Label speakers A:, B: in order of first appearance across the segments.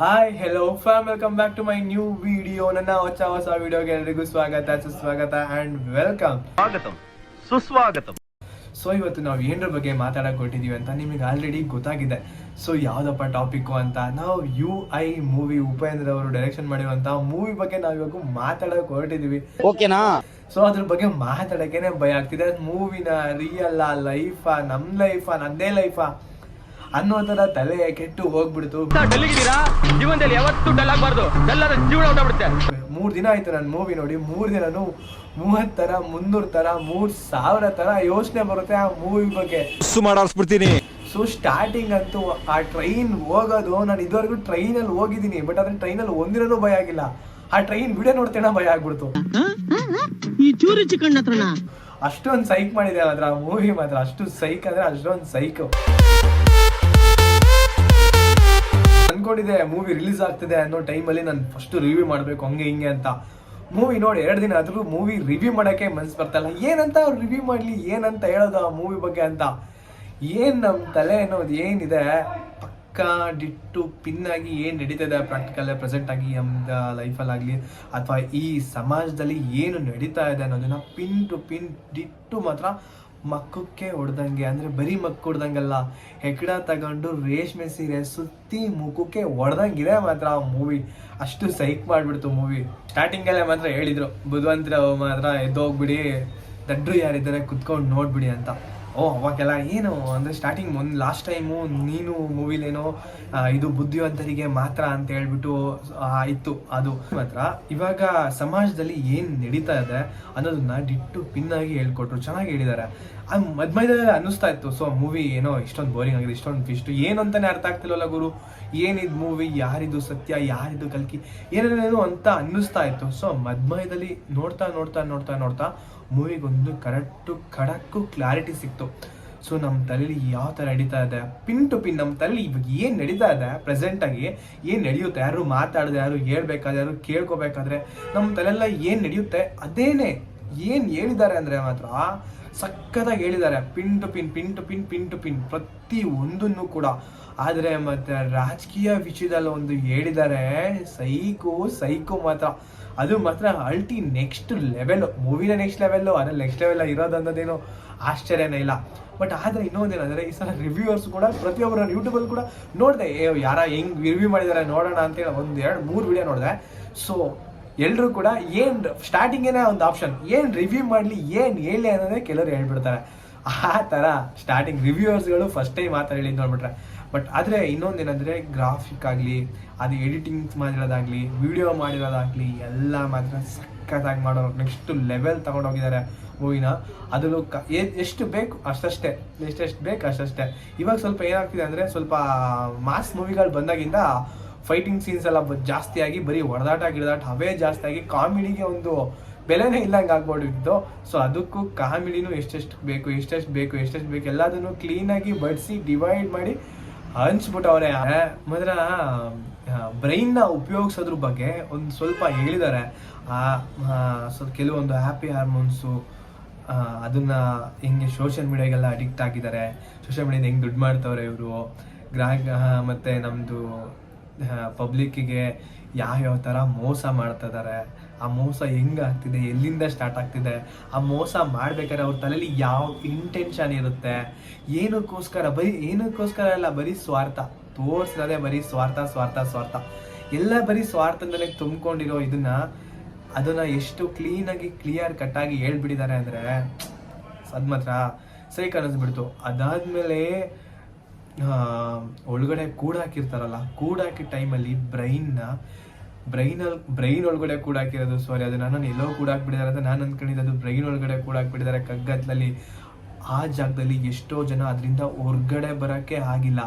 A: Hi hello fam welcome back to my new video ನನ್ನ ಹೊಸ ಹೊಸ ವಿಡಿಯೋಗೆ ಎಲ್ರಿಗೂ ಸ್ವಾಗತ ಸುಸ್ವಾಗತ ಅಂಡ್ ವೆಲ್ಕಮ್
B: ಸ್ವಾಗತಂ ಸುಸ್ವಾಗತಂ.
A: ಸೊ ಇವತ್ತು ನಾವು ಏನರ ಬಗ್ಗೆ ಮಾತಾಡಕ್ ಹೊಟ್ಟಿದೀವಿ ಅಂತ ನಿಮಗೆ ಆಲ್ರೆಡಿ ಗೊತ್ತಾಗಿದೆ. ಸೊ ಯಾವ್ದಪ್ಪ ಟಾಪಿಕ್ಕು ಅಂತ? ನಾವು ಯು ಐ ಮೂವಿ ಉಪೇಂದ್ರ ಅವರು ಡೈರೆಕ್ಷನ್ ಮಾಡಿರುವಂಥ ಮೂವಿ ಬಗ್ಗೆ ನಾವು ಇವಾಗ ಮಾತಾಡಕ್ ಹೊರಟಿದೀವಿ.
C: ಓಕೆನಾ?
A: ಸೊ ಅದ್ರ ಬಗ್ಗೆ ಮಾತಾಡೋಕ್ಕೇನೆ ಭಯ ಆಗ್ತಿದೆ. ಮೂವಿನ ರಿಯಲ್ ಲೈಫಾ ನಮ್ ಲೈಫಾ ನಂದೇ ಲೈಫಾ ಅನ್ನೋ ತರ ತಲೆ ಕೆಟ್ಟು ಹೋಗ್ಬಿಡ್ತು.
B: ಜೀವನದಲ್ಲಿ ಯಾವತ್ತು ಡಲ್ ಆಗಬಾರ್ದು. ಎಲ್ಲರ ಜೀವನ ಹೊಟ್ಟಬಿಡುತ್ತೆ
A: ಮೂರು ದಿನ ಆಯ್ತು ನಾನು ಮೂವಿ ನೋಡಿ. ಮೂರು ದಿನನು ಮೂವತ್ ತರ ಮುನ್ನೂರ್ ತರ ಮೂರ್ ಸಾವಿರ ತರ ಯೋಚನೆ ಬರುತ್ತೆ ಆ ಮೂವಿ ಬಗ್ಗೆ.
C: ಸು ಮಾಡಾಡ್ಸ್ಬಿಡ್ತೀನಿ.
A: ಸೊ ಸ್ಟಾರ್ಟಿಂಗ್ ಅಂತೂ ಆ ಟ್ರೈನ್ ಹೋಗೋದು ನಾನು ಇದುವರೆಗೂ ಟ್ರೈನಲ್ಲಿ ಹೋಗಿದ್ದೀನಿ ಬಟ್ ಅದ್ರ ಟ್ರೈನಲ್ಲಿ ಒಂದಿನೂ ಭಯ ಆಗಿಲ್ಲ. ಆ ಟ್ರೈನ್ ವಿಡಿಯೋ ನೋಡ್ತೇನೆ ಭಯ ಆಗ್ಬಿಡ್ತು.
D: ಈ ಚೂರಿ ಚಿಕನ್
A: ಅಷ್ಟೊಂದು ಸೈಕ್ ಮಾಡಿದೆ ಅದ್ರ ಆ ಮೂವಿ ಮಾತ್ರ. ಅಷ್ಟು ಸೈಕ್ ಅಂದ್ರೆ ಅಷ್ಟೊಂದು ಸೈಕ್ ಅನ್ಕೊಂಡಿದ್ದೆ ಮೂವಿ ರಿಲೀಸ್ ಆಗ್ತಿದೆ ಅನ್ನೋ ಟೈಮಲ್ಲಿ ನಾನು ಫಸ್ಟ್ ರಿವ್ಯೂ ಮಾಡಬೇಕು, ಹಂಗೆ ಹಿಂಗೆ ಅಂತ. ಮೂವಿ ನೋಡಿ, ಎರಡು ದಿನ ಆದ್ರೂ ಮೂವಿ ರಿವ್ಯೂ ಮಾಡಕ್ಕೆ ಮನ್ಸು ಬರ್ತಲ್ಲ ಏನಂತ ರಿವ್ಯೂ ಮಾಡ್ಲಿ, ಏನಂತ ಹೇಳೋದು ಆ ಮೂವಿ ಬಗ್ಗೆ ಅಂತ. ಏನು ನಮ್ಮ ತಲೆ ಅನ್ನೋದು ಏನಿದೆ? ಪಕ್ಕ ಡಿಟ್ಟು ಪಿನ್ ಆಗಿ ಏನ್ ನಡೀತಿದೆ ಪ್ರಾಕ್ಟಿಕಲ್ ಪ್ರೆಸೆಂಟಾಗಿ ಲೈಫಲ್ಲಾಗಲಿ ಲೈಫಲ್ಲಾಗ್ಲಿ ಅಥವಾ ಈ ಸಮಾಜದಲ್ಲಿ ಏನು ನಡೀತಾ ಇದೆ ಅನ್ನೋದನ್ನ ಪಿನ್ ಟು ಪಿನ್ ಡಿಟ್ಟು ಮಾತ್ರ ಮಕ್ಕಕ್ಕೆ ಹೊಡ್ದಂಗೆ, ಅಂದ್ರೆ ಬರೀ ಮಕ್ಕ ಹೊಡ್ದಂಗಲ್ಲ ಹೆಗ್ಡ ತಗೊಂಡು ರೇಷ್ಮೆ ಸೀರೆ ಸುತ್ತಿ ಮುಖಕ್ಕೆ ಹೊಡ್ದಂಗಿದೆ ಮಾತ್ರ ಆ ಮೂವಿ ಅಷ್ಟು ಸೈಕ್ ಮಾಡ್ಬಿಡ್ತು ಮೂವಿ ಸ್ಟಾರ್ಟಿಂಗ್ ಅಲ್ಲೇ ಮಾತ್ರ ಹೇಳಿದ್ರು ಬುಧವಂತರ ಮಾತ್ರ ಎದ್ದೋಗ್ಬಿಡಿ, ದಡ್ರು ಯಾರಿದ್ದಾರೆ ಕುತ್ಕೊಂಡು ನೋಡ್ಬಿಡಿ ಅಂತ. ಓ, ಅವಾಗೆಲ್ಲ ಏನು, ಅಂದ್ರೆ ಸ್ಟಾರ್ಟಿಂಗ್ ಒಂದು ಲಾಸ್ಟ್ ಟೈಮು ನೀನು ಮೂವಿಲೇನೋ ಇದು ಬುದ್ಧಿವಂತರಿಗೆ ಮಾತ್ರ ಅಂತ ಹೇಳ್ಬಿಟ್ಟು ಇತ್ತು ಅದು. ಮಾತ್ರ ಇವಾಗ ಸಮಾಜದಲ್ಲಿ ಏನು ನಡೀತಾ ಇದೆ ಅನ್ನೋದನ್ನ ಡಿಟ್ಟು ಆಗಿ ಹೇಳ್ಕೊಟ್ರು, ಚೆನ್ನಾಗಿ ಹೇಳಿದ್ದಾರೆ ಆ ಮಧ್ಯ ಅನ್ನಿಸ್ತಾ ಇತ್ತು. ಸೊ ಮೂವಿ ಏನೋ ಇಷ್ಟೊಂದು ಬೋರಿಂಗ್ ಆಗಿದೆ, ಇಷ್ಟೊಂದು ಇಷ್ಟು ಏನು ಅಂತಾನೆ ಅರ್ಥ ಆಗ್ತಿಲ್ವಲ್ಲ ಗುರು? ಏನಿದ್ ಮೂವಿ ಯಾರಿದು ಸತ್ಯ, ಯಾರಿದು ಕಲ್ಕಿ, ಏನೇನೇನು ಅಂತ ಅನ್ನಿಸ್ತಾ ಇತ್ತು. ಸೊ ಮಧ್ಮಯದಲ್ಲಿ ನೋಡ್ತಾ ನೋಡ್ತಾ ನೋಡ್ತಾ ನೋಡ್ತಾ ಮೂವಿಗೊಂದು ಕರೆಕ್ಟು, ಖಡಕ್ಕು ಕ್ಲಾರಿಟಿ ಸಿಕ್ತು. ಸೊ ನಮ್ಮ ತಲೆಯಲ್ಲಿ ಯಾವ ಥರ ನಡೀತಾ ಇದೆ? ಪಿನ್ ಟು ಪಿನ್ ನಮ್ಮ ತಲೆಯಲ್ಲಿ ಇವಾಗ ಏನು ನಡೀತಾ ಇದೆ? ಪ್ರೆಸೆಂಟಾಗಿ ಏನು ನಡೆಯುತ್ತೆ? ಯಾರು ಮಾತಾಡಿದ್ರೆ ಯಾರು ಹೇಳ್ಬೇಕಾದ್ರೆ, ಯಾರು ಕೇಳ್ಕೋಬೇಕಾದ್ರೆ ನಮ್ಮ ತಲೆಲ್ಲ ಏನು ನಡೆಯುತ್ತೆ? ಅದೇನೇ ಏನು ಹೇಳಿದ್ದಾರೆ ಅಂದರೆ ಮಾತ್ರ ಸಖತ್ತಾಗಿ ಹೇಳಿದ್ದಾರೆ. Pin to pin pin to pin pin to pin ಪ್ರತಿ ಒಂದನ್ನು ಕೂಡ. ಆದರೆ ಮತ್ತೆ ರಾಜಕೀಯ ವಿಷಯದಲ್ಲಿ ಒಂದು ಹೇಳಿದ್ದಾರೆ, ಸೈಕು ಸೈಕು ಮಾತ್ರ. ಅದು ಮಾತ್ರ ಅಲ್ಟಿ ನೆಕ್ಸ್ಟ್ ಲೆವೆಲ್ ಮೂವಿನ ನೆಕ್ಸ್ಟ್ ಲೆವೆಲ್ಲು ಅದ್ರ ನೆಕ್ಸ್ಟ್ ಲೆವೆಲ್ ಇರೋದು ಅನ್ನೋದೇನು ಆಶ್ಚರ್ಯನೇ ಇಲ್ಲ. ಬಟ್ ಆದರೆ ಇನ್ನೊಂದೇನಂದರೆ ಈ ಸಲ ರಿವ್ಯೂವರ್ಸ್ ಕೂಡ ಪ್ರತಿಯೊಬ್ಬರ ಯೂಟ್ಯೂಬಲ್ಲಿ ಕೂಡ ನೋಡಿದೆ. ಯಾರ ಹೆಂಗೆ ರಿವ್ಯೂ ಮಾಡಿದ್ದಾರೆ ನೋಡೋಣ ಅಂತೇಳಿ ಒಂದು ಎರಡು ಮೂರು ವಿಡಿಯೋ ನೋಡಿದೆ. ಸೊ ಎಲ್ಲರೂ ಕೂಡ ಏನ್ ಸ್ಟಾರ್ಟಿಂಗೇನೆ ಒಂದು ಆಪ್ಷನ್ ಏನ್ ರಿವ್ಯೂ ಮಾಡಲಿ, ಏನ್ ಹೇಳಿ ಅನ್ನೋದೇ ಕೆಲವರು ಹೇಳ್ಬಿಡ್ತಾರೆ. ಆ ಥರ ಸ್ಟಾರ್ಟಿಂಗ್ ರಿವ್ಯೂವರ್ಸ್ಗಳು ಫಸ್ಟ್ ಟೈಮ್ ಮಾತ್ರ ಹೇಳಿ ನೋಡ್ಬಿಟ್ರೆ ಬಟ್ ಆದರೆ ಇನ್ನೊಂದೇನಂದ್ರೆ ಗ್ರಾಫಿಕ್ ಆಗಲಿ, ಅದು ಎಡಿಟಿಂಗ್ ಮಾಡಿರೋದಾಗಲಿ ವಿಡಿಯೋ ಮಾಡಿರೋದಾಗಲಿ, ಎಲ್ಲ ಮಾತ್ರ ಸಕ್ಕತ್ತಾಗಿ ಮಾಡೋರು. ನೆಕ್ಸ್ಟ್ ಲೆವೆಲ್ ತಗೊಂಡೋಗಿದ್ದಾರೆ ಮೂವಿನ ಅದರಲ್ಲೂ ಕ ಎಷ್ಟು ಬೇಕು ಅಷ್ಟಷ್ಟೇ. ಎಷ್ಟೆಷ್ಟು ಬೇಕು ಅಷ್ಟಷ್ಟೇ. ಇವಾಗ ಸ್ವಲ್ಪ ಏನಾಗ್ತಿದೆ ಅಂದರೆ ಸ್ವಲ್ಪ ಮಾಸ್ ಮೂವಿಗಳು ಬಂದಾಗಿಂದ ಫೈಟಿಂಗ್ ಸೀನ್ಸ್ ಎಲ್ಲ ಜಾಸ್ತಿಯಾಗಿ ಬರೀ ಹೊಡೆದಾಟ, ಗಿಡದಾಟ, ಅವೇ ಜಾಸ್ತಿ ಆಗಿ ಕಾಮಿಡಿಗೆ ಒಂದು ಬೆಲೆನೇ ಇಲ್ಲಂಗೆ ಆಗ್ಬಿಟ್ಟಿತ್ತು ಸೊ ಅದಕ್ಕೂ ಕಾಮಿಡಿನೂ ಎಷ್ಟೆಷ್ಟು ಬೇಕು ಎಷ್ಟೆಷ್ಟು ಬೇಕು ಎಷ್ಟೆಷ್ಟು ಬೇಕು, ಎಲ್ಲದನ್ನು ಕ್ಲೀನಾಗಿ ಬಡಿಸಿ ಡಿವೈಡ್ ಮಾಡಿ ಹಂಚ್ಬಿಟ್ಟವ್ರೆ. ಮಾತ್ರ ಬ್ರೈನ್ನ ಉಪಯೋಗಿಸೋದ್ರ ಬಗ್ಗೆ ಒಂದು ಸ್ವಲ್ಪ ಹೇಳಿದ್ದಾರೆ ಸೊ, ಕೆಲವೊಂದು ಹ್ಯಾಪಿ ಹಾರ್ಮೋನ್ಸು ಅದನ್ನ ಹೆಂಗೆ ಸೋಷಿಯಲ್ ಮೀಡಿಯಾಗೆಲ್ಲ ಅಡಿಕ್ಟ್ ಆಗಿದ್ದಾರೆ ಸೋಷಿಯಲ್ ಮೀಡಿಯಾದ ಹೆಂಗೆ ದುಡ್ಡು ಮಾಡ್ತವ್ರೆ ಇವರು? ಗ್ರಾಹಕ ಮತ್ತು ನಮ್ಮದು ಪಬ್ಲಿಕ್ಕಿಗೆ ಯಾವ್ಯಾವ ಥರ ಮೋಸ ಮಾಡ್ತಾ ಇದ್ದಾರೆ ಆ ಮೋಸ ಹೆಂಗ್ ಆಗ್ತಿದೆ, ಎಲ್ಲಿಂದ ಸ್ಟಾರ್ಟ್ ಆಗ್ತಿದೆ, ಆ ಮೋಸ ಮಾಡ್ಬೇಕಾದ್ರೆ ಅವ್ರ ತಲೆಯಲ್ಲಿ ಯಾವ ಇಂಟೆನ್ಷನ್ ಇರುತ್ತೆ, ಏನಕ್ಕೋಸ್ಕರ, ಬರೀ ಏನಕ್ಕೋಸ್ಕರ ಅಲ್ಲ, ಬರೀ ಸ್ವಾರ್ಥ ತೋರಿಸಿದ್ರೆ ಬರೀ ಸ್ವಾರ್ಥ ಸ್ವಾರ್ಥ ಸ್ವಾರ್ಥ. ಎಲ್ಲ ಬರೀ ಸ್ವಾರ್ಥದಲ್ಲೇ ತುಂಬಿಕೊಂಡಿರೋ ಇದನ್ನ, ಅದನ್ನ ಎಷ್ಟು ಕ್ಲೀನಾಗಿ ಕ್ಲಿಯರ್ ಕಟ್ ಆಗಿ ಹೇಳ್ಬಿಟ್ಟಿದ್ದಾರೆ ಅಂದ್ರೆ ಅದ್ ಮಾತ್ರ ಸರಿ ಕಾಣಿಸ್ಬಿಡ್ತು ಅದಾದ್ಮೇಲೆ ಒಳಗಡೆ ಕೂಡಾಕಿರ್ತಾರಲ್ಲ ಕೂಡಾಕಿದ ಟೈಮಲ್ಲಿ ಬ್ರೈನ್ನ ಬ್ರೈನಲ್ಲಿ ಬ್ರೈನ್ ಒಳಗಡೆ ಕೂಡಾಕಿರೋದು ಸಾರಿ ಅದು ನಾನು ಎಲ್ಲೋ ಕೂಡಾಕ್ಬಿಟ್ಟಿದ್ದಾರೆ ಅಂತ ನಾನು ಅಂದ್ಕೊಂಡಿದ್ದೆ ಅದು ಬ್ರೈನ್ ಒಳಗಡೆ ಕೂಡಾಕ್ಬಿಟ್ಟಿದ್ದಾರೆ ಕಗ್ಗತ್ಲಲ್ಲಿ. ಆ ಜಾಗದಲ್ಲಿ ಎಷ್ಟೋ ಜನ ಅದರಿಂದ ಹೊರ್ಗಡೆ ಬರೋಕ್ಕೆ ಆಗಿಲ್ಲ.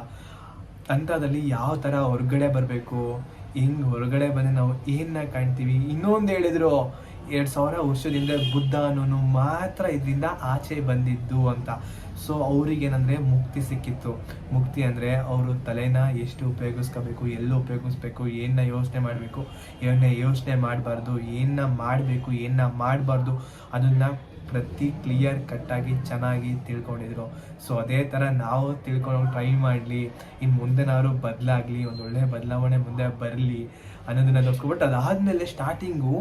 A: ಅಂಥದ್ರಲ್ಲಿ ಯಾವ ಥರ ಹೊರ್ಗಡೆ ಬರಬೇಕು? ಹೆಂಗೆ ಹೊರಗಡೆ ಬಂದು ನಾವು ಏನನ್ನ ಕಾಣ್ತೀವಿ? ಇನ್ನೊಂದು ಹೇಳಿದ್ರು. ಎರಡ್ ಸಾವಿರ ವರ್ಷದಿಂದ ಬುದ್ಧ ಅನ್ನೋನು ಮಾತ್ರ ಇದರಿಂದ ಆಚೆ ಬಂದಿದ್ದು ಅಂತ. ಸೊ ಅವ್ರಿಗೇನಂದ್ರೆ ಮುಕ್ತಿ ಸಿಕ್ಕಿತ್ತು. ಮುಕ್ತಿ ಅಂದ್ರೆ ಅವರು ತಲೆನ ಎಷ್ಟು ಉಪಯೋಗಿಸ್ಕೋಬೇಕು, ಎಲ್ಲ ಉಪಯೋಗಿಸ್ಬೇಕು ಏನನ್ನ ಯೋಚನೆ ಮಾಡಬೇಕು ಏನ ಯೋಚನೆ ಮಾಡಬಾರ್ದು ಏನ ಮಾಡಬೇಕು ಏನ ಮಾಡಬಾರ್ದು ಅದನ್ನ ಪ್ರತಿ ಕ್ಲಿಯರ್ ಕಟ್ಟಾಗಿ ಚೆನ್ನಾಗಿ ತಿಳ್ಕೊಂಡಿದ್ರು. ಸೊ ಅದೇ ಥರ ನಾವು ತಿಳ್ಕೊಂಡು ಟ್ರೈ ಮಾಡಲಿ ಇನ್ನು ಮುಂದೆನಾದ್ರು ಬದಲಾಗಲಿ, ಒಂದು ಒಳ್ಳೆ ಬದಲಾವಣೆ ಮುಂದೆ ಬರಲಿ ಅನ್ನೋದನ್ನ ನೋಡ್ಕೊಬಿಟ್ಟು ಅದಾದಮೇಲೆ ಸ್ಟಾರ್ಟಿಂಗು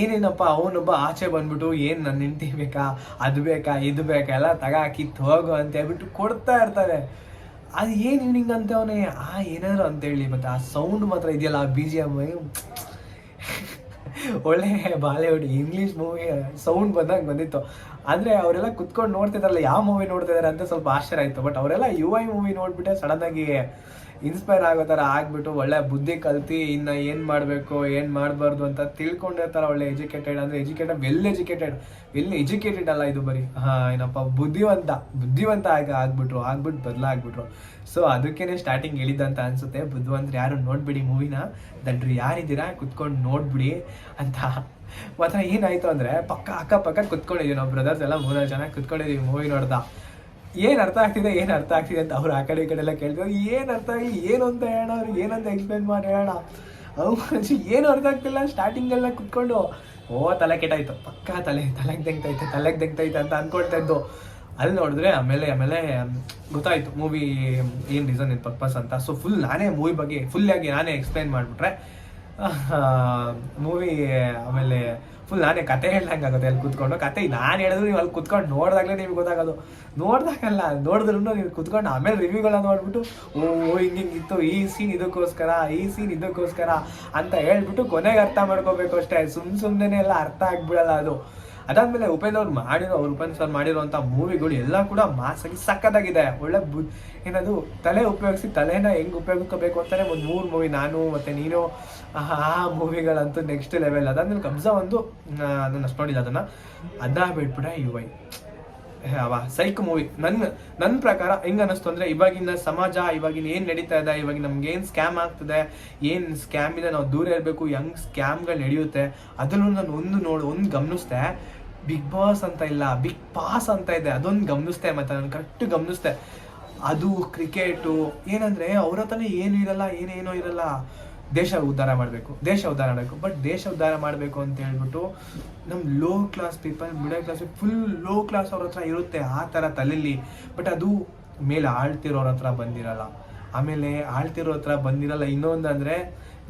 A: ಏನೇನಪ್ಪ, ಅವನೊಬ್ಬ ಆಚೆ ಬಂದ್ಬಿಟ್ಟು ಏನು ನನ್ನ ಹೆಂಡತಿ ಬೇಕಾ, ಅದು ಬೇಕಾ, ಇದು ಬೇಕಾ, ಎಲ್ಲ ತಗ ಕಿತ್ತು ಹೋಗು ಅಂತ ಹೇಳ್ಬಿಟ್ಟು ಕೊಡ್ತಾ ಇರ್ತಾರೆ ಅದು ಏನು ಹಿಂಗೆ ಅಂತವನೇ ಆ, ಏನಾದ್ರು ಅಂತೇಳಿ ಮತ್ತೆ ಆ ಸೌಂಡ್ ಮಾತ್ರ ಇದೆಯಲ್ಲ, ಆ ಬಿ ಜಿ ಎಂ ಒಳ್ಳೆ ಬಾಲಿವುಡ್ ಇಂಗ್ಲೀಷ್ ಮೂವಿ ಸೌಂಡ್ ಬಂದಂಗೆ ಬಂದಿತ್ತು. ಅಂದರೆ ಅವರೆಲ್ಲ ಕುತ್ಕೊಂಡು ನೋಡ್ತಿದಾರಲ್ಲ, ಯಾವ ಮೂವಿ ನೋಡ್ತಿದ್ದಾರೆ ಅಂತ ಸ್ವಲ್ಪ ಆಶ್ಚರ್ಯ ಆಯಿತು. ಬಟ್ ಅವರೆಲ್ಲ ಯು ಐ ಮೂವಿ ನೋಡಿಬಿಟ್ಟೆ ಸಡನ್ನಾಗಿ ಇನ್ಸ್ಪೈರ್ ಆಗೋ ಥರ ಆಗಿಬಿಟ್ಟು ಒಳ್ಳೆ ಬುದ್ಧಿ ಕಲ್ತಿ ಇನ್ನು ಏನು ಮಾಡಬೇಕು, ಏನು ಮಾಡಬಾರ್ದು ಅಂತ ತಿಳ್ಕೊಂಡಿರ್ತಾರೆ ಒಳ್ಳೆ ಎಜುಕೇಟೆಡ್ ಅಂದರೆ educated well educated well educated ಅಲ್ಲ ಇದು ಬರೀ. ಹಾಂ, ಏನಪ್ಪ, ಬುದ್ಧಿವಂತ ಬುದ್ಧಿವಂತ ಆಗ ಆಗ್ಬಿಟ್ರು ಆಗ್ಬಿಟ್ಟು ಬದಲಾಗ್ಬಿಟ್ರು ಸೊ ಅದಕ್ಕೇನೆ ಸ್ಟಾರ್ಟಿಂಗ್ ಹೇಳಿದ್ದಂತ ಅನ್ಸುತ್ತೆ. ಬುದ್ಧಿವಂತರು ಯಾರು ನೋಡ್ಬಿಡಿ ಮೂವಿನ ದಡ್ರು ಯಾರಿದ್ದೀರಾ? ಕುತ್ಕೊಂಡು ನೋಡ್ಬಿಡಿ ಅಂತ. ಮಾತ್ರ ಏನಾಯ್ತು ಅಂದರೆ ಪಕ್ಕ ಅಕ್ಕಪಕ್ಕ ಕುತ್ಕೊಂಡಿದ್ದೀವಿ ನಾವು ಬ್ರದರ್ಸ್ ಎಲ್ಲ ಮೂರು ಜನ ಕುತ್ಕೊಂಡಿದ್ದೀವಿ ಮೂವಿ ನೋಡ್ದ ಏನು ಅರ್ಥ ಆಗ್ತಿದೆ, ಏನು ಅರ್ಥ ಆಗ್ತಿದೆ ಅಂತ ಅವ್ರು ಆ ಕಡೆ ಈ ಕಡೆ ಎಲ್ಲ ಕೇಳ್ತಾರೆ ಏನು ಅರ್ಥ ಆಗಲಿ ಏನು ಅಂತ ಹೇಳೋಣ ಅವ್ರು ಏನಂತ ಎಕ್ಸ್ಪ್ಲೇನ್ ಮಾಡಿ ಹೇಳೋಣ. ಅವ್ರು ಏನು ಅರ್ಥ ಆಗ್ತಿಲ್ಲ ಸ್ಟಾರ್ಟಿಂಗೆಲ್ಲ ಕುತ್ಕೊಂಡು, ಓ, ತಲೆ ಕೆಟ್ಟಾಯ್ತು. ಪಕ್ಕ ತಲೆ, ತಲೆಗೆ ದೆಂಗ್ತೈತೆ ತಲೆಗೆ ದೆಂಗ್ತೈತೆ ಅಂತ ಅನ್ಕೊಳ್ತಾ ಇದ್ದು. ಅಲ್ಲಿ ನೋಡಿದ್ರೆ ಆಮೇಲೆ ಆಮೇಲೆ, ಗೊತ್ತಾಯ್ತು. ಮೂವಿ ಏನು ರೀಸನ್ ಇದು ಪರ್ಪಸ್ ಅಂತ. ಸೊ ಫುಲ್ ನಾನೇ ಮೂವಿ ಬಗ್ಗೆ ಫುಲ್ ಆಗಿ ನಾನೇ ಎಕ್ಸ್ಪ್ಲೈನ್ ಮಾಡಿಬಿಟ್ರೆ ಮೂವಿ ಆಮೇಲೆ ಫುಲ್ ನಾನೇ ಕತೆ ಹೇಳ್ದಂಗೆ ಆಗುತ್ತೆ ಅಲ್ಲಿ ಕುತ್ಕೊಂಡು. ಕತೆ ನಾನು ಹೇಳಿದ್ರು ನೀವು ಅಲ್ಲಿ ಕುತ್ಕೊಂಡು ನೋಡಿದಾಗಲೇ ನಿಮ್ಗೆ ಗೊತ್ತಾಗೋದು. ನೋಡ್ದಾಗಲ್ಲ ನೋಡಿದ್ರು ನೀವು ಕುತ್ಕೊಂಡು ಆಮೇಲೆ ರಿವ್ಯೂಗಳನ್ನ ನೋಡ್ಬಿಟ್ಟು, ಓ ಹಿಂಗೆ ಹಿಂಗಿತ್ತು ಈ ಸೀನ್ ಇದಕ್ಕೋಸ್ಕರ, ಈ ಸೀನ್ ಇದಕ್ಕೋಸ್ಕರ ಅಂತ ಹೇಳ್ಬಿಟ್ಟು ಕೊನೆಗೆ ಅರ್ಥ ಮಾಡ್ಕೋಬೇಕು ಅಷ್ಟೇ. ಸುಮ್ ಸುಮ್ಮನೆ ಎಲ್ಲ ಅರ್ಥ ಆಗ್ಬಿಡಲ್ಲ ಅದು. ಅದಾದ್ಮೇಲೆ ಉಪೇಂದ್ರ ಅವ್ರು ಮಾಡಿರೋ, ಅವ್ರು ಉಪೇಂದ್ರ ಸರ್ ಮಾಡಿರೋಂಥ ಮೂವಿಗಳು ಎಲ್ಲ ಕೂಡ ಮಾಸಾಗಿ ಸಕ್ಕತ್ತಾಗಿದೆ ಒಳ್ಳೆ ಏನದು, ತಲೆ ಉಪಯೋಗಿಸಿ ತಲೆನ ಹೆಂಗ್ ಉಪಯೋಗಿಸ್ಕೋಬೇಕು ಅಂತಾನೆ ಒಂದು ಮೂರು ಮೂವಿ ನಾನು ಮತ್ತೆ ನೀನು, ಆ ಮೂವಿಗಳಂತೂ ನೆಕ್ಸ್ಟ್ ಲೆವೆಲ್ ಅದಾದ್ಮೇಲೆ ಕಬ್ಜಾ ಒಂದು ಅದನ್ನ ಅಷ್ಟು ಅದನ್ನ ಅದನ್ನ ಬಿಟ್ಬಿಟ್ರೆ ಯು ಐ ಅವ ಸೈಕ್ ಮೂವಿ. ನನ್ನ ನನ್ನ ಪ್ರಕಾರ ಹೆಂಗ ಅನ್ನಿಸ್ತು ಅಂದ್ರೆ ಇವಾಗಿನ ಸಮಾಜ, ಇವಾಗಿನ ಏನ್ ನಡೀತಾ ಇದೆ, ಇವಾಗ ನಮ್ಗೆ ಏನ್ ಸ್ಕ್ಯಾಮ್ ಆಗ್ತದೆ, ಏನ್ ಸ್ಕ್ಯಾಮ್ ಇದೆ, ನಾವು ದೂರ ಇರಬೇಕು ಹೆಂಗ್ ಸ್ಕ್ಯಾಮ್ಗಳು ನಡೆಯುತ್ತೆ, ಅದನ್ನು ನಾನು ಒಂದು ನೋಡು, ಒಂದು ಗಮನಿಸ್ದೆ. ಬಿಗ್ ಬಾಸ್ ಅಂತ ಇಲ್ಲ, ಬಿಗ್ ಪಾಸ್ ಅಂತ ಇದೆ, ಅದೊಂದು ಗಮನಿಸ್ದೆ ಮತ್ತೆ ನಾನು ಕರೆಕ್ಟ್ ಗಮನಿಸ್ದೆ. ಅದು ಕ್ರಿಕೆಟು, ಏನಂದ್ರೆ ಅವ್ರ ಹತ್ರನೇ ಏನು ಇರಲ್ಲ, ಏನೇನೋ ಇರಲ್ಲ. ದೇಶ ಉದ್ಧಾರ ಮಾಡಬೇಕು, ದೇಶ ಉದ್ಧಾರ ಮಾಡಬೇಕು. ಬಟ್ ದೇಶ ಉದ್ಧಾರ ಮಾಡಬೇಕು ಅಂತ ಹೇಳ್ಬಿಟ್ಟು ನಮ್ಮ low class people middle class full low class ಅವ್ರ ಹತ್ರ ಇರುತ್ತೆ ಆ ಥರ ತಲೆಯಲ್ಲಿ ಬಟ್ ಅದು ಮೇಲೆ ಆಳ್ತಿರೋರ ಹತ್ರ ಬಂದಿರಲ್ಲ. ಆಮೇಲೆ ಆಳ್ತಿರೋ ಹತ್ರ ಬಂದಿರಲ್ಲ ಇನ್ನೊಂದು ಅಂದರೆ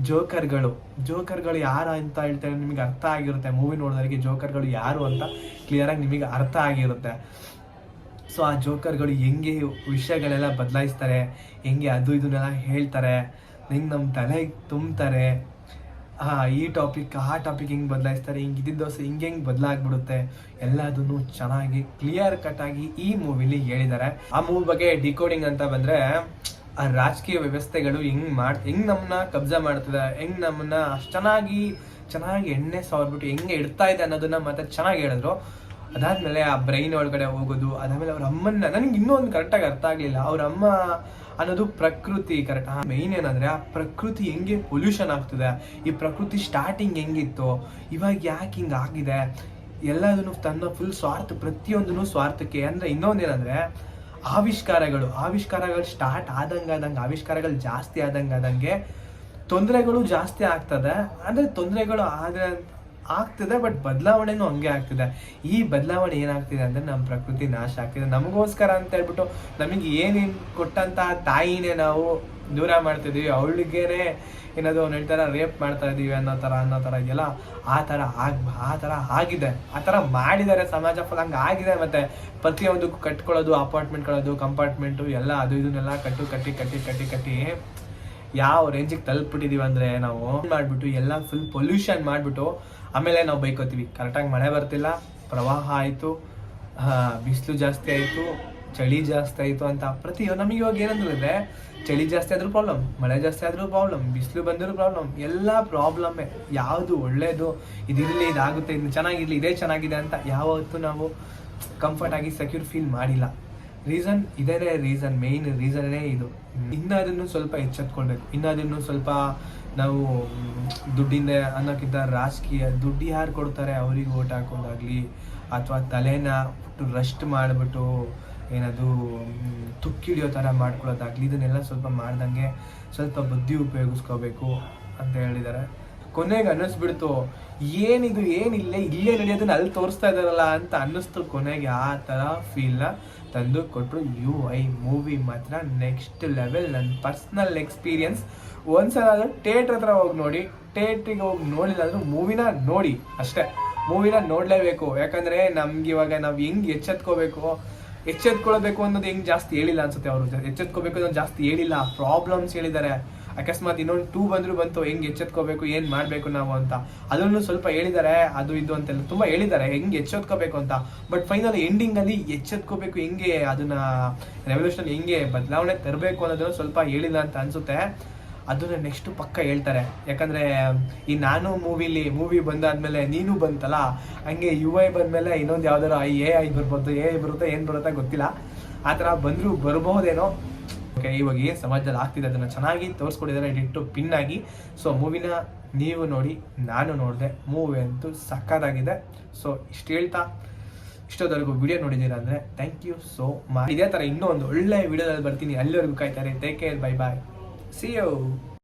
A: ಜೋಕರ್ಗಳು. ಜೋಕರ್ಗಳು ಯಾರು ಅಂತ ಹೇಳ್ತಾರೆ ನಿಮಗೆ ಅರ್ಥ ಆಗಿರುತ್ತೆ. ಮೂವಿ ನೋಡೋದಕ್ಕೆ ಜೋಕರ್ಗಳು ಯಾರು ಅಂತ ಕ್ಲಿಯರಾಗಿ ನಿಮಗೆ ಅರ್ಥ ಆಗಿರುತ್ತೆ. ಸೊ ಆ ಜೋಕರ್ಗಳು ಹೆಂಗೆ ವಿಷಯಗಳೆಲ್ಲ ಬದಲಾಯಿಸ್ತಾರೆ, ಹೆಂಗೆ ಅದು ಇದನ್ನೆಲ್ಲ ಹೇಳ್ತಾರೆ ಹೆಂಗೆ ನಮ್ಮ ತಲೆಗೆ ತುಂಬ್ತಾರೆ. ಆ, ಈ ಟಾಪಿಕ್ ಆ ಟಾಪಿಕ್ ಹಿಂಗೆ ಬದಲಾಯಿಸ್ತಾರೆ, ಹಿಂಗೆ ಇದ್ದಿದ್ದ ದೋಸೆ ಹಿಂಗೆ ಹೆಂಗೆ ಬದಲಾಗ್ಬಿಡುತ್ತೆ ಎಲ್ಲದನ್ನು ಚೆನ್ನಾಗಿ ಕ್ಲಿಯರ್ ಕಟ್ ಆಗಿ ಈ ಮೂವಿಲಿ ಹೇಳಿದ್ದಾರೆ ಆ ಮೂವಿ ಬಗ್ಗೆ ಡಿಕೋಡಿಂಗ್ ಅಂತ ಬಂದರೆ, ಆ ರಾಜಕೀಯ ವ್ಯವಸ್ಥೆಗಳು ಹೆಂಗ್ ಮಾಡ್, ಹೆಂಗ್ ನಮ್ಮನ್ನ ಕಬ್ಜಾ ಮಾಡ್ತದೆ, ಹೆಂಗ್ ನಮ್ಮನ್ನ ಅಷ್ಟು ಚೆನ್ನಾಗಿ ಚೆನ್ನಾಗಿ ಎಣ್ಣೆ ಸಾವಿರ್ಬಿಟ್ಟು ಹೆಂಗೆ ಇಡ್ತಾ ಇದೆ ಅನ್ನೋದನ್ನ ಮತ್ತೆ ಚೆನ್ನಾಗಿ ಹೇಳಿದ್ರು. ಅದಾದ್ಮೇಲೆ ಆ ಬ್ರೈನ್ ಒಳಗಡೆ ಹೋಗೋದು, ಅದಾದ್ಮೇಲೆ ಅವ್ರ ಅಮ್ಮನ್ನ, ನನಗೆ ಇನ್ನೂ ಒಂದು ಕರೆಕ್ಟಾಗಿ ಅರ್ಥ ಆಗಲಿಲ್ಲ. ಅವ್ರ ಅಮ್ಮ ಅನ್ನೋದು ಪ್ರಕೃತಿ ಕರೆಕ್ಟ್ ಮೈನ್ ಏನಂದ್ರೆ ಆ ಪ್ರಕೃತಿ ಹೆಂಗೆ ಪೊಲ್ಯೂಷನ್ ಆಗ್ತದೆ, ಈ ಪ್ರಕೃತಿ ಸ್ಟಾರ್ಟಿಂಗ್ ಹೆಂಗಿತ್ತು, ಇವಾಗ ಯಾಕೆ ಹಿಂಗೆ ಆಗಿದೆ, ಎಲ್ಲದನ್ನು ತನ್ನ ಫುಲ್ ಸ್ವಾರ್ಥ, ಪ್ರತಿಯೊಂದನ್ನು ಸ್ವಾರ್ಥಕ್ಕೆ. ಅಂದ್ರೆ ಇನ್ನೊಂದೇನಂದ್ರೆ ಆವಿಷ್ಕಾರಗಳು ಆವಿಷ್ಕಾರಗಳು ಸ್ಟಾರ್ಟ್ ಆದಂಗೆ ಆದಂಗೆ, ಆವಿಷ್ಕಾರಗಳು ಜಾಸ್ತಿ ಆದಂಗೆ ಆದಂಗೆ ತೊಂದರೆಗಳು ಜಾಸ್ತಿ ಆಗ್ತದೆ. ಅಂದ್ರೆ ತೊಂದರೆಗಳು ಆದ್ರೆ ಆಗ್ತದೆ ಬಟ್ ಬದಲಾವಣೆನೂ ಹಂಗೆ ಆಗ್ತಿದೆ. ಈ ಬದಲಾವಣೆ ಏನಾಗ್ತಿದೆ ಅಂದ್ರೆ ನಮ್ಮ ಪ್ರಕೃತಿ ನಾಶ ಆಗ್ತಿದೆ. ನಮಗೋಸ್ಕರ ಅಂತ ಹೇಳ್ಬಿಟ್ಟು ನಮಗೆ ಏನೇನು ಕೊಟ್ಟಂತ ತಾಯಿನೇ ನಾವು ದೂರ ಮಾಡ್ತಿದೀವಿ, ಅವಳಿಗೇನೆ ಏನಾದ್ರು ಅವ್ನು ರೇಪ್ ಮಾಡ್ತಾ ಇದೀವಿ ಅನ್ನೋ ಥರ ಅನ್ನೋ ಥರ ಇದೆಯಲ್ಲ, ಆ ಥರ ಆಗ, ಆ ಥರ ಆಗಿದೆ. ಆ ಥರ ಮಾಡಿದ್ದಾರೆ ಸಮಾಜ ಫಲ ಹಂಗೆ ಆಗಿದೆ ಮತ್ತೆ. ಪ್ರತಿಯೊಂದಕ್ಕೂ ಕಟ್ಕೊಳ್ಳೋದು ಅಪಾರ್ಟ್ಮೆಂಟ್ಗಳದು ಕಂಪಾರ್ಟ್ಮೆಂಟು ಎಲ್ಲ ಅದು ಇದನ್ನೆಲ್ಲ ಕಟ್ಟು, ಕಟ್ಟಿ ಕಟ್ಟಿ ಕಟ್ಟಿ ಕಟ್ಟಿ ಯಾವ ರೇಂಜಿಗೆ ತಲುಪಿಟ್ಟಿದೀವಿ ಅಂದ್ರೆ ನಾವು ಮಾಡ್ಬಿಟ್ಟು ಎಲ್ಲ ಫುಲ್ ಪೊಲ್ಯೂಷನ್ ಮಾಡ್ಬಿಟ್ಟು ಆಮೇಲೆ ನಾವು ಬೈಕೋತೀವಿ. ಕರೆಕ್ಟಾಗಿ ಮಳೆ ಬರ್ತಿಲ್ಲ, ಪ್ರವಾಹ ಆಯಿತು ಬಿಸಿಲು ಜಾಸ್ತಿ ಆಯಿತು, ಚಳಿ ಜಾಸ್ತಿ ಆಯಿತು ಅಂತ ಪ್ರತಿ ನಮಗೆ ಇವಾಗ ಏನಂದ್ರೆ ಚಳಿ ಜಾಸ್ತಿ ಆದರೂ ಪ್ರಾಬ್ಲಮ್ ಮಳೆ ಜಾಸ್ತಿ ಆದರೂ ಪ್ರಾಬ್ಲಮ್ ಬಿಸಿಲು ಬಂದರೂ ಪ್ರಾಬ್ಲಮ್ ಎಲ್ಲ ಪ್ರಾಬ್ಲಮ್ಮೇ ಯಾವುದು ಒಳ್ಳೆಯದು ಇದಿರಲಿ, ಇದಾಗುತ್ತೆ ಇದು ಚೆನ್ನಾಗಿರಲಿ, ಇದೇ ಚೆನ್ನಾಗಿದೆ ಅಂತ ಯಾವತ್ತೂ ನಾವು ಕಂಫರ್ಟಾಗಿ ಸೆಕ್ಯೂರ್ ಫೀಲ್ ಮಾಡಿಲ್ಲ. ರೀಸನ್ ಇದೇನೇ ರೀಸನ್ ಮೇಯ್ನ್ ರೀಸನ್ನೇ ಇದು. ಇನ್ನೂ ಅದನ್ನು ಸ್ವಲ್ಪ ಎಚ್ಚೆತ್ಕೊಳ್ಬೇಕು. ಇನ್ನೂ ಅದನ್ನು ಸ್ವಲ್ಪ ನಾವು ದುಡ್ಡಿಂದ ಅನ್ನೋಕ್ಕಿಂತ ರಾಜಕೀಯ ದುಡ್ಡು ಯಾರು ಕೊಡ್ತಾರೆ ಅವ್ರಿಗೆ ಓಟ್ ಹಾಕೋದಾಗ್ಲಿ ಅಥವಾ ತಲೆನ ರಸ್ಟ್ ಮಾಡಿಬಿಟ್ಟು ಏನದು ತುಕ್ಕಿ ತುಕ್ಕಿಡಿಯೋ ಥರ ಮಾಡ್ಕೊಳ್ಳೋದಾಗ್ಲಿ, ಇದನ್ನೆಲ್ಲ ಸ್ವಲ್ಪ ಮಾಡ್ದಂಗೆ ಸ್ವಲ್ಪ ಬುದ್ಧಿ ಉಪಯೋಗಿಸ್ಕೋಬೇಕು ಅಂತ ಹೇಳಿದ್ದಾರೆ. ಕೊನೆಗೆ ಅನ್ನಿಸ್ಬಿಡ್ತು. ಏನಿದು, ಏನಿಲ್ಲ, ಇಲ್ಲೇ ನಡೆಯೋದನ್ನ ಅಲ್ಲಿ ತೋರಿಸ್ತಾ ಇದಾರಲ್ಲ ಅಂತ ಅನ್ನಿಸ್ತು ಕೊನೆಗೆ. ಆ ಥರ ಫೀಲ್ನ ತಂದು ಕೊಟ್ಟರು ಯು ಐ ಮೂವಿ ಮಾತ್ರ ನೆಕ್ಸ್ಟ್ ಲೆವೆಲ್ ನನ್ನ ಪರ್ಸ್ನಲ್ ಎಕ್ಸ್ಪೀರಿಯನ್ಸ್ ಒಂದ್ಸಲ ಆದರೂ ಥಿಯೇಟ್ರ್ ಹತ್ರ ಹೋಗಿ ನೋಡಿ ಥಿಯೇಟ್ರಿಗೆ ಹೋಗಿ ನೋಡಿಲ್ಲ ಮೂವಿನ ನೋಡಿ ಅಷ್ಟೇ. ಮೂವಿನ ನೋಡಲೇಬೇಕು. ಯಾಕಂದರೆ ನಮ್ಗೆ ಇವಾಗ ನಾವು ಹೆಂಗೆ ಎಚ್ಚೆತ್ಕೋಬೇಕು, ಎಚ್ಚೆತ್ಕೊಳ್ಬೇಕು ಅನ್ನೋದು ಹೆಂಗೆ ಜಾಸ್ತಿ ಹೇಳಿಲ್ಲ ಅನ್ಸುತ್ತೆ ಅವರು ಎಚ್ಚೆತ್ಕೋಬೇಕು ಅನ್ನೋದು ಜಾಸ್ತಿ ಹೇಳಿಲ್ಲ. ಪ್ರಾಬ್ಲಮ್ಸ್ ಹೇಳಿದ್ದಾರೆ. ಅಕಸ್ಮಾತ್ ಇನ್ನೊಂದು ಟೂ ಬಂದ್ರು ಬಂತು, ಹೆಂಗೆ ಎಚ್ಚೆತ್ಕೋಬೇಕು, ಏನು ಮಾಡಬೇಕು ನಾವು ಅಂತ. ಅದನ್ನು ಸ್ವಲ್ಪ ಹೇಳಿದ್ದಾರೆ ಅದು ಇದು ಅಂತೆಲ್ಲ ತುಂಬಾ ಹೇಳಿದ್ದಾರೆ ಹೆಂಗ್ ಎಚ್ಚೆತ್ಕೋಬೇಕು ಅಂತ. ಬಟ್ ಫೈನಲ್ ಎಂಡಿಂಗ್ ಅಲ್ಲಿ ಎಚ್ಚೆತ್ಕೋಬೇಕು, ಹೆಂಗೆ ಅದನ್ನ ರೆವಲ್ಯೂಷನ್ ಹೆಂಗೆ ಬದಲಾವಣೆ ತರಬೇಕು ಅನ್ನೋದನ್ನು ಸ್ವಲ್ಪ ಹೇಳಿಲ್ಲ ಅಂತ ಅನ್ಸುತ್ತೆ. ಅದನ್ನ ನೆಕ್ಸ್ಟ್ ಪಕ್ಕ ಹೇಳ್ತಾರೆ. ಯಾಕಂದ್ರೆ, ಈ ನಾನು ಮೂವಿಲಿ ಮೂವಿ ಬಂದಾದ್ಮೇಲೆ ನೀನು ಬಂತಲ್ಲ, ಹಂಗೆ ಯು ಐ ಬಂದ್ಮೇಲೆ ಇನ್ನೊಂದು ಯಾವ್ದಾರ ಎ ಐ ಬರ್ಬೋದು ಎ ಐ ಬರುತ್ತೆ, ಏನು ಬರುತ್ತೆ ಗೊತ್ತಿಲ್ಲ. ಆ ಥರ ಬಂದ್ರು ಬರ್ಬಹುದೇನೋ ಓಕೆ ಇವಾಗ ಏನು ಸಮಾಜದಲ್ಲಿ ಆಗ್ತಿದೆ ಅದನ್ನ ಚೆನ್ನಾಗಿ ತೋರಿಸ್ಕೊಟ್ಟಿದ್ದಾರೆ ಇಟ್ಟು ಪಿನ್ ಆಗಿ. ಸೊ ಮೂವಿನ ನೀವು ನೋಡಿ, ನಾನು ನೋಡಿದೆ ಮೂವಿ ಅಂತೂ ಸಕ್ಕತ್ತಾಗಿದೆ ಸೊ ಇಷ್ಟು ಹೇಳ್ತಾ, ಇಷ್ಟೊತ್ತವರೆಗೂ ವಿಡಿಯೋ ನೋಡಿದ್ದೀರಾ ಅಂದ್ರೆ ಥ್ಯಾಂಕ್ ಯು ಸೋ ಮಚ್ ಇದೇ ಥರ ಇನ್ನೂ ಒಂದು ಒಳ್ಳೆ ವಿಡಿಯೋದಲ್ಲಿ ಬರ್ತೀನಿ. ಅಲ್ಲಿವರೆಗೂ ಕಾಯ್ತಾರೆ. Take care bye bye see you